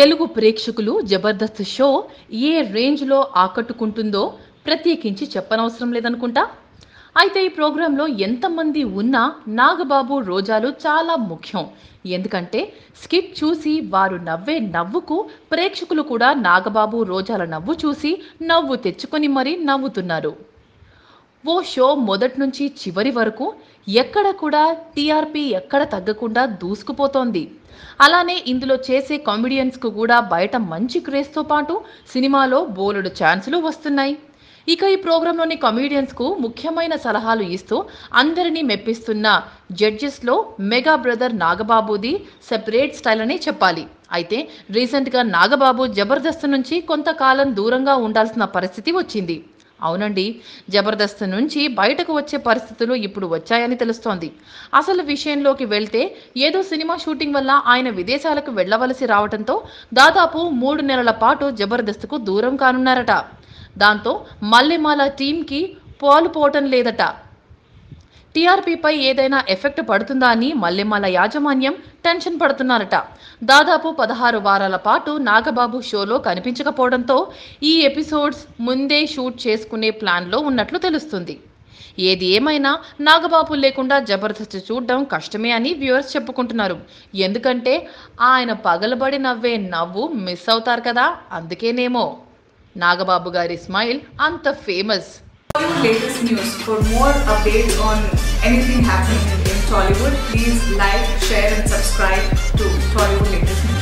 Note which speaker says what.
Speaker 1: తెలుగు ప్రేక్షకులు జబర్దస్త్ షో ఏ రేంజ్లో ఆకట్టుకుంటుందో ప్రత్యేకించి చెప్పనవసరం లేదనుకుంటా? అయితే ఈ ప్రోగ్రాంలో ఎంతమంది ఉన్నా నాగబాబు రోజాలు చాలా ముఖ్యం. ఎందుకంటే స్కిట్ చూసి వారు నవ్వే నవ్వుకు ప్రేక్షకులు కూడా నాగబాబు రోజాల నవ్వు చూసి నవ్వు తెచ్చుకొని మరీ నవ్వుతున్నారు. ఓ షో మొదటి నుంచి చివరి వరకు ఎక్కడ కూడా టీఆర్పీ ఎక్కడ తగ్గకుండా దూసుకుపోతోంది. అలానే ఇందులో చేసే కామెడియన్స్కు కూడా బయట మంచి క్రేజ్తో పాటు సినిమాలో బోలెడు ఛాన్సులు వస్తున్నాయి. ఇక ఈ ప్రోగ్రాంలోని కమీడియన్స్కు ముఖ్యమైన సలహాలు ఇస్తూ అందరినీ మెప్పిస్తున్న జడ్జెస్లో మెగా బ్రదర్ నాగబాబుది సెపరేట్ స్టైల్ అనే చెప్పాలి. అయితే రీసెంట్గా నాగబాబు జబర్దస్త్ నుంచి కొంతకాలం దూరంగా ఉండాల్సిన పరిస్థితి వచ్చింది. అవునండి జబర్దస్త్ నుంచి బయటకు వచ్చే పరిస్థితులు ఇప్పుడు వచ్చాయని తెలుస్తోంది. అసలు విషయంలోకి వెళ్తే ఏదో సినిమా షూటింగ్ వల్ల ఆయన విదేశాలకు వెళ్ళవలసి రావడంతో దాదాపు మూడు నెలల పాటు జబర్దస్త్కు దూరం కానున్నారట. దాంతో మల్లెమాల టీంకి పాలు పోవటం లేదట. టీఆర్పీపై ఏదైనా ఎఫెక్ట్ పడుతుందా అని మల్లెమాల యాజమాన్యం టెన్షన్ పడుతున్నారట. దాదాపు పదహారు వారాల పాటు నాగబాబు షోలో కనిపించకపోవడంతో ఈ ఎపిసోడ్స్ ముందే షూట్ చేసుకునే ప్లాన్లో ఉన్నట్లు తెలుస్తుంది. ఏది ఏమైనా నాగబాబు లేకుండా జబర్దస్త్ చూడడం కష్టమే అని వ్యూవర్స్ చెప్పుకుంటున్నారు. ఎందుకంటే ఆయన పగలబడి నవ్వే నవ్వు మిస్ అవుతారు కదా అందుకేనేమో. Nagababu Gari Smile, the Famous.
Speaker 2: Latest news for more updates on anything happening in Tollywood, please like, share, and subscribe to Tollywood Latest News.